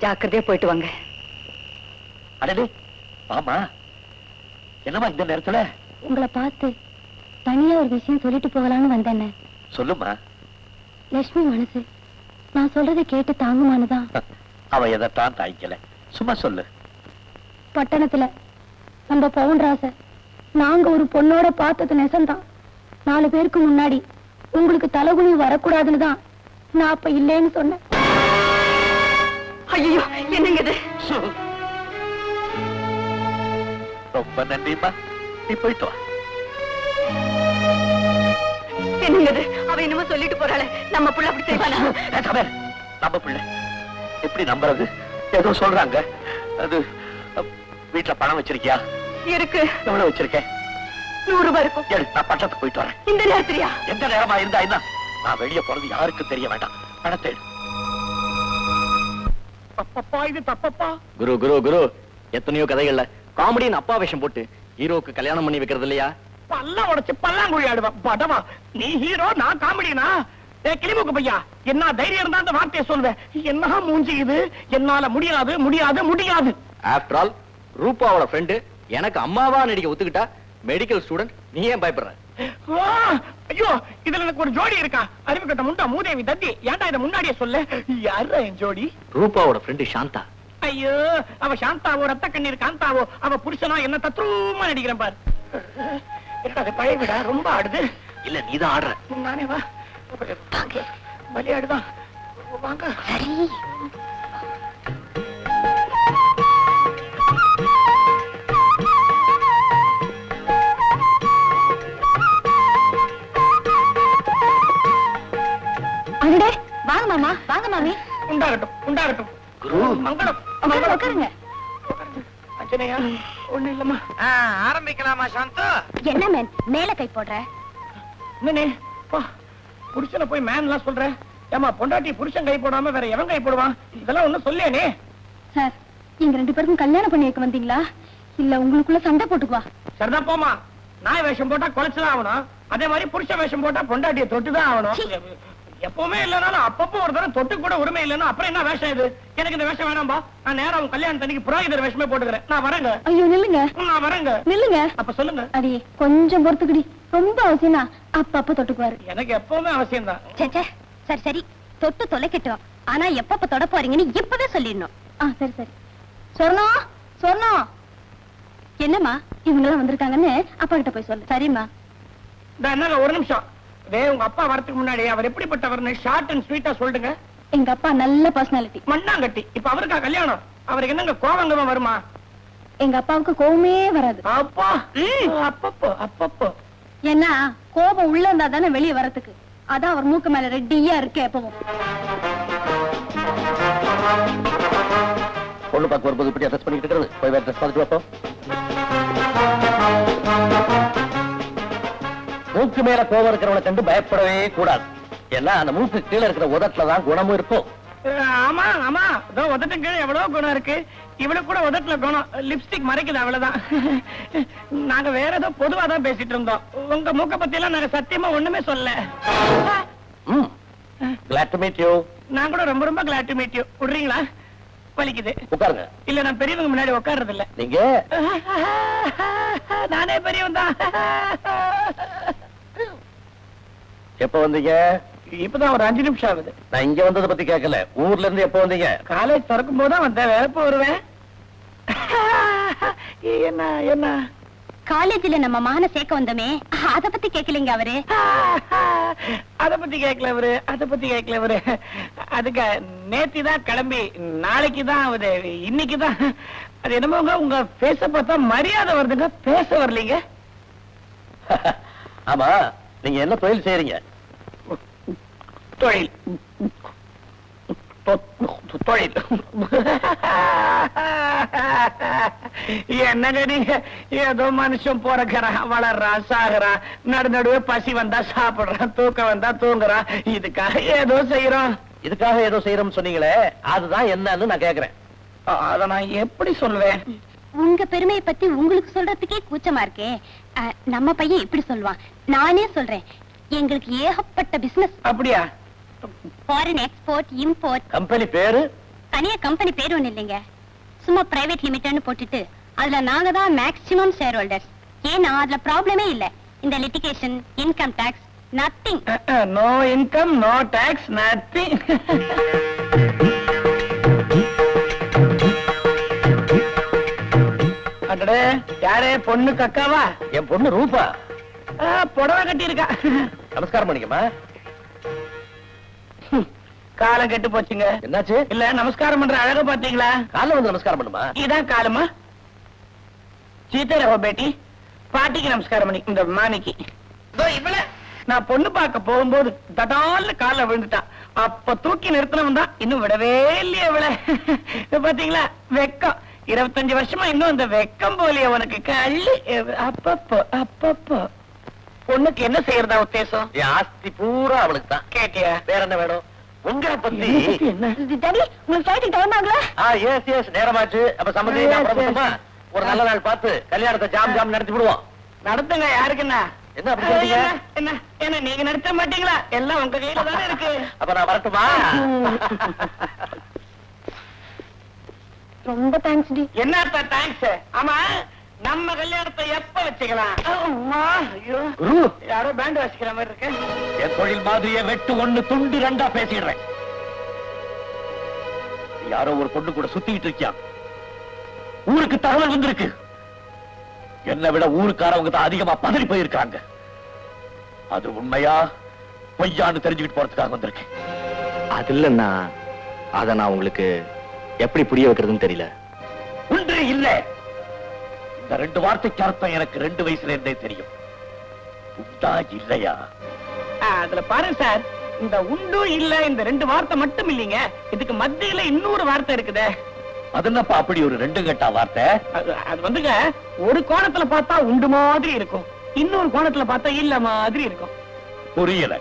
ஜாக்கிரதையா போயிட்டு வாங்க. அடடே ஆமா என்னம்மா இந்த நேரத்துல? உங்களை பார்த்து தனியா ஒரு விஷயம் சொல்லிட்டு போகலான்னு வந்தேன். சொல்லுமா லட்சுமி மனசு நான் சொல்றதை கேட்டு தாங்குமானுதான். அவ எதைத்தான் தாய்க்கல சும்மா சொல்லு. பட்டணத்துல நம்ம பவுன்ராச நாங்க ஒரு பொண்ணோட பார்த்தது நெசம்தான் நாலு பேருக்கு முன்னாடி உங்களுக்கு தலைகுனி வரக்கூடாதுன்னு தான் நான் அப்ப இல்லேன்னு சொன்னேன். ஐயோ என்னங்க இது. ரொம்ப நன்றிம்மா. நீ போயிட்டு வா. என்னங்க இது அவ என்னமோ சொல்லிட்டு போறாளே. நம்ம புள்ள அப்படி செய்வானா நம்ம பிள்ளை. எப்படி நம்புறது? ஏதோ சொல்றாங்க. அது வீட்டுல பணம் வச்சிருக்கியா? இருக்கு. எவ்வளவு வச்சிருக்கேன் நூறு ரூபாய் இருக்கும். எடு, நான் பட்டத்துக்கு போயிட்டு வரேன். இந்த நேரத்திரியா எந்த நேரமா இருந்தா என்ன? நான் வெளியே போறது யாருக்கும் தெரிய வேண்டாம். பணத்தை எடு. தப்பப்பா இது தப்பப்பா? குரு குரு குரு. எத்தனையோ கதைகள்ல காமெடின்னு அப்பா வேஷம் போட்டு ஹீரோக்கு கல்யாணம் பண்ணி வைக்கிறது இல்லையா? பல்ல உடைச்சு பல்லாங்குழி ஆடுவா படவா நீ ஹீரோ நான் காமெடினா? கிளிமுக்கு பையா என்ன தைரியம் இருந்தா அந்த வார்த்தையை சொல்லுவேன் என்ன மூஞ்சி இது? என்னால முடியாது முடியாது முடியாது. ஆஃப்டர் ஆல் ரூபாவோட ஃப்ரெண்டு எனக்கு அம்மாவா நடிக்க ஒத்துக்கிட்டா மெடிக்கல் ஸ்டூடெண்ட் நீ ஏன் பயப்படுற? ஐயோ இதுல எனக்கு ஒரு ஜோடி இருக்கா? அறிவு கட்ட முண்டா மூதேவி தத்தி ஏன்டா இதை முன்னாடியே சொல்ல? யாரா என் ஜோடி? ரூபாவோட ஃப்ரெண்டு சாந்தா. ஐயோ அவ சாந்தாவோ ரத்த கண்ணீர் காந்தாவோ அவ புருஷனா என்ன தத்ரூமா நடிக்கிறேன் பார். என்னடா அது பழைய வீடா ரொம்ப ஆடுது. இல்ல நீதான் ஆடுற. நானே வா. விளையாடுதான் வாங்க. அடடே வாங்க மாமா வாங்க மாமி. உண்டாகட்டும் உண்டாகட்டும். குரு. மங்களம் உட்காருங்க, உட்காருங்க. அஞ்சனையா ஒண்ணு இல்லம்மா. ஆரம்பிக்கலாமா சாந்தா? என்ன மேன்? மேல கை போடுற. என்னனே பா. புருஷனை போய் மேன்லாம் சொல்ற. ஏமா பொண்டாட்டி புருஷன் கை போடாம வேற எவன் கை போடுவான்? இதெல்லாம் ஒண்ணும் சொல்லேனே சார் நீங்க ரெண்டு பேருக்கும் கல்யாணம் பண்ணி வைக்க வந்தீங்களா? இல்ல உங்களுக்குள்ள சண்டை போட்டுக்குவா சரிதான் போமா நாய் வேஷம் போட்டா குலைச்சுதான் ஆகணும். அதே மாதிரி புருஷ வேஷம் போட்டா பொண்டாட்டிய தொட்டுதான் ஆகணும். எப்பவுமே இல்லனாலும் அப்பப்போ ஒரு தடவை தொட்டு கூட உரிமை இல்லைன்னா அப்புறம் என்ன வேஷம் இது? எனக்கு இந்த வேஷம் வேணாம்பா. நான் நேரா உன் கல்யாணம் தண்ணிக்கு புரோகிதர் வேஷமே போட்டுக்கிறேன். நான் வரேங்க. ஐயோ நில்லுங்க. நான் வரேங்க. நில்லுங்க. அப்ப சொல்லுங்க. அடி கொஞ்சம் பொறுத்துக்குடி. ரொம்ப அவசியம்னா அப்பப்ப தொட்டுக்குவாரு. எனக்கு எப்பவுமே அவசியம் தான் சரி சரி. தொட்டு தொலைக்கட்டும். ஆனா எப்பப்ப தொட போறீங்கன்னு இப்பவே சொல்லிடணும். ஆ சரி சரி. சொர்ணம் சொர்ணம் என்னம்மா? இவங்கெல்லாம் வந்திருக்காங்கன்னு அப்பா கிட்ட போய் சொல்லு. சரிம்மா. ஒரு நிமிஷம். வே உங்க அப்பா வரதுக்கு முன்னாடி அவர் எப்படிப்பட்டவர்னு ஷார்ட் அண்ட் ஸ்வீட்டா சொல்லுங்க. எங்க அப்பா நல்ல பர்சனாலிட்டி மண்ணாங்கட்டி. இப்ப அவருக்கா கல்யாணம்? அவருக்கு என்னங்க கோவங்கமா வருமா? எங்க அப்பாவுக்கு கோவமே வராது. அப்பா அப்பப்போ அப்பப்போ. ஏன்னா கோபம் உள்ள இருந்தா தானே வெளியே வரதுக்கு அதான் அவர் மூக்கு மேல ரெட்டியா இருக்கு எப்பவும். பொண்ணு பார்க்க வரும்போது இப்படி அட்ரஸ் பண்ணிட்டு இருக்கிறது. போய் வேற ட்ரெஸ் பார்த்துட்டு வைப்போம் மூக்கு மேல கோவம் இருக்கிறவனை கண்டு பயப்படவே கூடாது. ஏன்னா அந்த மூக்கு கீழே இருக்கிற உதட்டுல தான் குணமும் இருக்கும். ஆமா ஆமா. இதோ கீழே எவ்வளவு குணம் இருக்கு. இவளுக்கு கூட உதட்டுல குணம். லிப்ஸ்டிக் மறைக்குது அவ்வளவுதான். நாங்க வேற ஏதோ பொதுவா தான் பேசிட்டு இருந்தோம். உங்க மூக்க பத்தி எல்லாம் நாங்க சத்தியமா ஒண்ணுமே சொல்ல ம். Glad to meet you. நான் கூட ரொம்ப ரொம்ப கிளாட் டு மீட் யூ விடுறீங்களா? வலிக்குது. உட்காருங்க. இல்ல நான் பெரியவங்க முன்னாடி உட்கார்றது இல்ல நீங்க? நானே பெரியவன் தான். எப்ப வந்தீங்க? இப்பதான் ஒரு அஞ்சு நிமிஷம் ஆகுது. நான் இங்க வந்ததை பத்தி கேட்கல. ஊர்ல இருந்து எப்ப வந்தீங்க? காலேஜ் திறக்கும் போது தான் வந்தேன் வேற எப்ப வருவேன். என்ன என்ன? காலேஜ்ல நம்ம மகனை சேர்க்க வந்தோமே அத பத்தி கேக்கலீங்க அவரு. அத பத்தி கேட்கல அவரு அத பத்தி கேட்கல அவரு. அதுக்கு நேத்தி தான் கிளம்பி நாளைக்கு தான் அவரு இன்னைக்கு தான் அது என்னமோங்க உங்க பேச பார்த்தா மரியாதை வருதுங்க பேச வரலீங்க. ஆமா நீங்க என்ன தொழில் செய்யறீங்க தொழில். தொழில். என்னங்க நீங்க? ஏதோ மனுஷன் பிறக்கிறான் வளர்றான் சாகுறான் நடு நடுவே பசி வந்தா சாப்பிடுறான் தூக்கம் வந்தா தூங்குறான் இதுக்காக ஏதோ செய்யறோம் இதுக்காக ஏதோ செய்யறோம்னு சொன்னீங்களே அதுதான் என்னன்னு நான் கேக்குறேன். அத நான் எப்படி சொல்லுவேன் உங்க பெருமையை பத்தி உங்களுக்கு சொல்றதுக்கே கூச்சமா இருக்கே. அஹ், நம்ம பையன் இப்படி சொல்லுவான். நானே சொல்றேன். எங்களுக்கு ஏகப்பட்ட பிசினஸ் அப்படியா? ஃபாரின் எக்ஸ்போர்ட் இம்போர்ட் கம்பெனி பேரு? தனியா கம்பெனி பேர் ஒண்ணு இல்லைங்க. சும்மா பிரைவேட் லிமிடெட்னு போட்டுட்டு அதுல நாங்க தான் மேக்ஸிமம் ஷேர் ஹோல்டர்ஸ் ஏன்னா அதுல ப்ராப்ளமே இல்ல. இந்த litigation income tax nothing no income no tax nothing அடடே யாரே பொண்ணு கக்காவா? என் பொண்ணு ரூபா. புடவை கட்டி இருக்கா நமஸ்காரம் பண்ணிக்கம்மா. காலம் கெட்டு போச்சுங்க. என்னாச்சு? இல்ல நமஸ்காரம் பண்ற அழக பாத்தீங்களா காலைல வந்து நமஸ்காரம் பண்ணுமா? இதான் காலமா? சீதாராவ பேட்டி பாட்டிக்கு நமஸ்காரம் பண்ணி இந்த மாணிக்கு. இவள. நான் பொண்ணு பார்க்க போகும்போது தடால்னு கால விழுந்துட்டான் அப்ப தூக்கி நிறுத்தினவன் தான் இன்னும் விடவே இல்லையே இவள. பாத்தீங்களா வெக்கம். இருபத்தஞ்சு வருஷமா இன்னும் இந்த வெக்கம் போலியே உனக்கு. கள்ளி. அப்பப்போ அப்பப்போ. பொண்ணுக்கு என்ன செய்யறதா உத்தேசம்? ஆஸ்தி பூரா அவளுக்கு தான். கேட்டியா? வேற என்ன வேணும்? உங்களை பத்தி என்னை டாடி உங்களுக்கு டைம் ஆகல ஆ எஸ் எஸ் நேரமாச்சு. அப்ப நான். புறப்பட்டுமா? ஒரு நல்ல நாள் பார்த்து கல்யாணத்தை ஜாம் ஜாம் நடத்தி விடுவோம். நடத்துங்க யாருக்கு என்ன என்ன அப்படி சொல்றீங்க? என்ன, என்ன என்ன நீங்க நடத்த மாட்டீங்களா? எல்லாம் உங்க கையில தானே இருக்கு. அப்ப நான் வரட்டுமா? ரொம்ப தேங்க்ஸ் டி. என்ன தேங்க்ஸ் ஆமா. நம்ம கல்யாணத்தை எப்ப வச்சுக்கலாம்? அம்மா, ஐயோ. குரு யாரோ பேண்ட் வாசிக்கிற மாதிரி இருக்கு. என் தொழில் மாதிரியே வெட்டு ஒண்ணு துண்டு ரெண்டா பேசிடுறேன். யாரோ ஒரு பொண்ணு கூட சுத்திக்கிட்டு இருக்கியா? ஊருக்கு தகவல் வந்திருக்கு. என்னை விட ஊருக்காரவங்க தான் அதிகமா பதறி போயிருக்காங்க அது உண்மையா? பொய்யான்னு தெரிஞ்சுக்கிட்டு போறதுக்காக வந்திருக்கேன். அது இல்லைன்னா அத நான் உங்களுக்கு எப்படி புரிய வைக்கிறதுன்னு தெரியல. ஒன்றே இல்ல. இந்த ரெண்டு வார்த்தைக்கு அர்த்தம் எனக்கு ரெண்டு வயசுல இருந்தே தெரியும். உண்டா இல்லையா? அதுல பாருங்க சார். இந்த உண்டு இல்ல இந்த ரெண்டு வார்த்தை மட்டும் இல்லைங்க. இதுக்கு மத்தியில இன்னொரு வார்த்தை இருக்குதே. அது என்னப்பா அப்படி ஒரு ரெண்டு கட்டா வார்த்தை? அது அது வந்துங்க ஒரு கோணத்துல பார்த்தா உண்டு மாதிரி இருக்கும். இன்னொரு கோணத்துல பார்த்தா இல்ல மாதிரி இருக்கும். புரியல.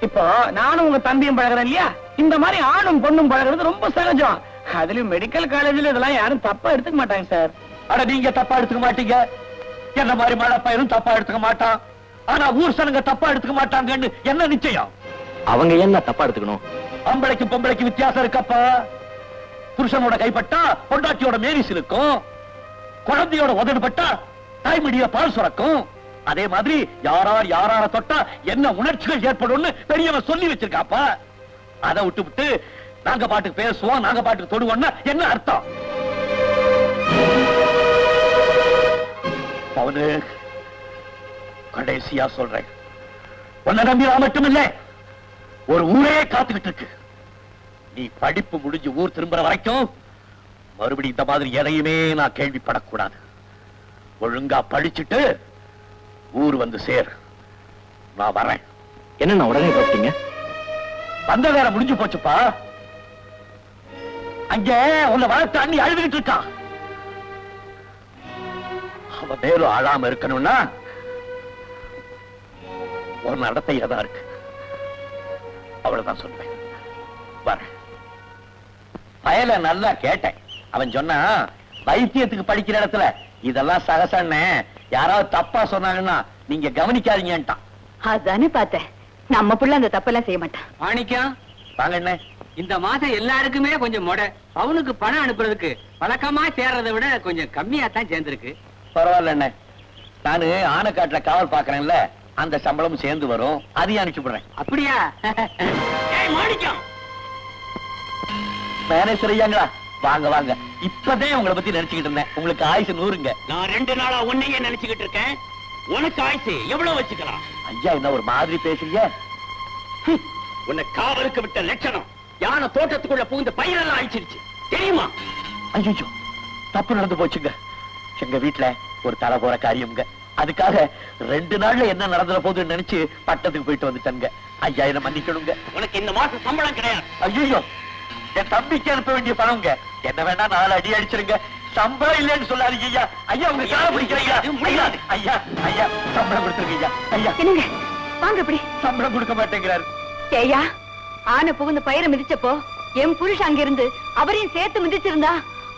இப்போ நானும் உங்க தம்பியும் பழகுறேன் இல்லையா? இந்த மாதிரி ஆணும் பொண்ணும் பழகுறது ரொம்ப சகஜம். அதுலயும் மெடிக்கல் காலேஜ்ல இதெல்லாம் யாரும் தப்பா எடுத்துக்க மாட்டாங்க சார். அட நீங்க தப்பா எடுத்துக்க மாட்டீங்க. என்ன மாதிரி மழை பயிரும் தப்பா எடுத்துக்க மாட்டான். ஆனா ஊர் சனங்க தப்பா எடுத்துக்க மாட்டாங்கன்னு என்ன நிச்சயம்? அவங்க என்ன தப்பா எடுத்துக்கணும்? ஆம்பளைக்கு பொம்பளைக்கு வித்தியாசம் இருக்கப்பா. புருஷனோட கைப்பட்டா பொண்டாட்டியோட மேரிஸ் இருக்கும் குழந்தையோட உதடுபட்டா தாய்மடிய பால் சுரக்கும். அதே மாதிரி யாரார் யாரார தொட்டா என்ன உணர்ச்சிகள் ஏற்படும்னு பெரியவன் சொல்லி வச்சிருக்காப்பா. அதை விட்டு விட்டு நாங்க பாட்டுக்கு பேசுவோம் நாங்க பாட்டுக்கு தொடுவோம்னா என்ன அர்த்தம்? அவனு கடைசியா சொல்றேன். உன்னை நம்பி நான் மட்டுமில்லை. ஒரு ஊரே காத்துக்கிட்டு இருக்கு. நீ படிப்பு முடிஞ்சு ஊர் திரும்புற வரைக்கும் மறுபடியும் இந்த மாதிரி எதையுமே நான் கேள்விப்படக்கூடாது. ஒழுங்கா படிச்சுட்டு ஊர் வந்து சேர். நான் வரேன். என்ன உடனே கூப்பிட்டீங்க வந்த வேற முடிஞ்சு போச்சுப்பா. அங்க உன்னை வளர்த்து அண்ணி அழுதுகிட்டு இருக்கான் அவன் மேலும் அழாம இருக்கணும்னா ஒரு நடத்தையா தான் இருக்கு. அவ்வளவுதான் சொல்லுவேன் வரேன் பயல நல்லா கேட்டேன். அவன் சொன்னா வைத்தியத்துக்கு படிக்கிற இடத்துல இதெல்லாம் சகசன்னு யாராவது தப்பா சொன்னாங்கன்னா நீங்க கவனிக்காதீங்கன்ட்டான். அதானே பார்த்தேன். நம்ம புள்ள அந்த தப்பெல்லாம் செய்ய மாட்டான். மாணிக்கம் வாங்க என்ன இந்த மாசம் எல்லாருக்குமே கொஞ்சம் மொட. அவனுக்கு பணம் அனுப்புறதுக்கு வழக்கமா சேர்றதை விட கொஞ்சம் கம்மியா தான் சேர்ந்திருக்கு. பரவாயில்ல என்ன நானு ஆனைக்காட்டுல காவல் பாக்குறேன்ல அந்த சம்பளமும் சேர்ந்து வரும். அதையும் அனுப்பிச்சு விடுறேன். அப்படியா? மாணிக்கம். மேனேஜர் ஐயாங்களா? வாங்க வாங்க. இப்பதான் உங்களை பத்தி நினைச்சுக்கிட்டு இருந்தேன். உங்களுக்கு ஆயுசு நூறுங்க. நான் ரெண்டு நாளா உன்னையே நினைச்சுக்கிட்டு இருக்கேன். உனக்கு ஆயுசு எவ்வளவு வச்சுக்கலாம்? ஐயா என்ன ஒரு மாதிரி பேசுறீங்க? உன்னை காவலுக்கு விட்ட லட்சணம். யானை தோட்டத்துக்குள்ள புகுந்த பயிரெல்லாம் அழிச்சிருச்சு. தெரியுமா? ஐயோ தப்பு நடந்து போச்சுங்க. எங்க வீட்டுல ஒரு தலை போற காரியம்ங்க. அதுக்காக ரெண்டு நாள்ல என்ன நடந்துற போகுதுன்னு நினைச்சு பட்டத்துக்கு போயிட்டு வந்துட்டேங்க ஐயா என்ன மன்னிக்கணுங்க. உனக்கு இந்த மாசம் சம்பளம் கிடையாது. ஐயோ என் தம்பிக்கு அனுப்ப வேண்டிய பணம்ங்க. என்ன வேணா நாலு அடி அடிச்சிருங்க. சம்பளம் இல்லைன்னு சொல்லாதீங்க ஐயா. ஐயா உங்க கால பிடிக்கிறீங்க முடியாது. ஐயா ஐயா சம்பளம் கொடுத்துருங்க ஐயா. ஐயா. என்னங்க? வாங்க இப்படி சம்பளம் கொடுக்க மாட்டேங்கிறாரு. ஏய்யா ஆனை புகுந்து பயிரை மிதிச்சப்போ என் புருஷன் அங்க இருந்து அவரையும் சேர்த்து மிதிச்சிருந்தா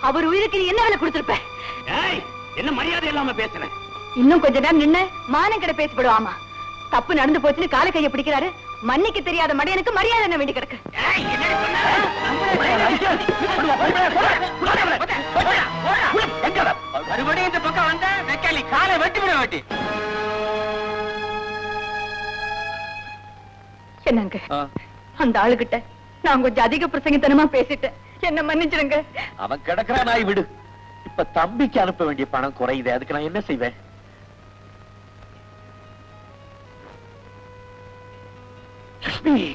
அவர் உயிருக்கு நீ என்ன வேலை கொடுத்திருப்ப? ஏய், என்ன மரியாதை இல்லாம பேசுறேன் இன்னும் கொஞ்ச நேரம் நின்னு மானம் கிட்ட பேசப்படுவாமா தப்பு நடந்து போச்சுன்னு கால கைய பிடிக்கிறாரு. மன்னிக்க தெரியாத மடையனுக்கு மரியாதை என்ன வேண்டி கிடக்கு? மறுபடியும் இந்த பக்கம் வந்த வெக்காளி காலை வெட்டி விட வெட்டி. என்னங்க? அந்த ஆளுகிட்ட நான் கொஞ்சம் அதிக பிரசங்கத்தனமா பேசிட்டேன். என்ன மன்னிச்சிடுங்க அவன் கிடக்குறான் நாய் விடு. இப்ப தம்பிக்கு அனுப்ப வேண்டிய பணம் குறையுது அதுக்கு நான் என்ன செய்வேன்? லட்சுமி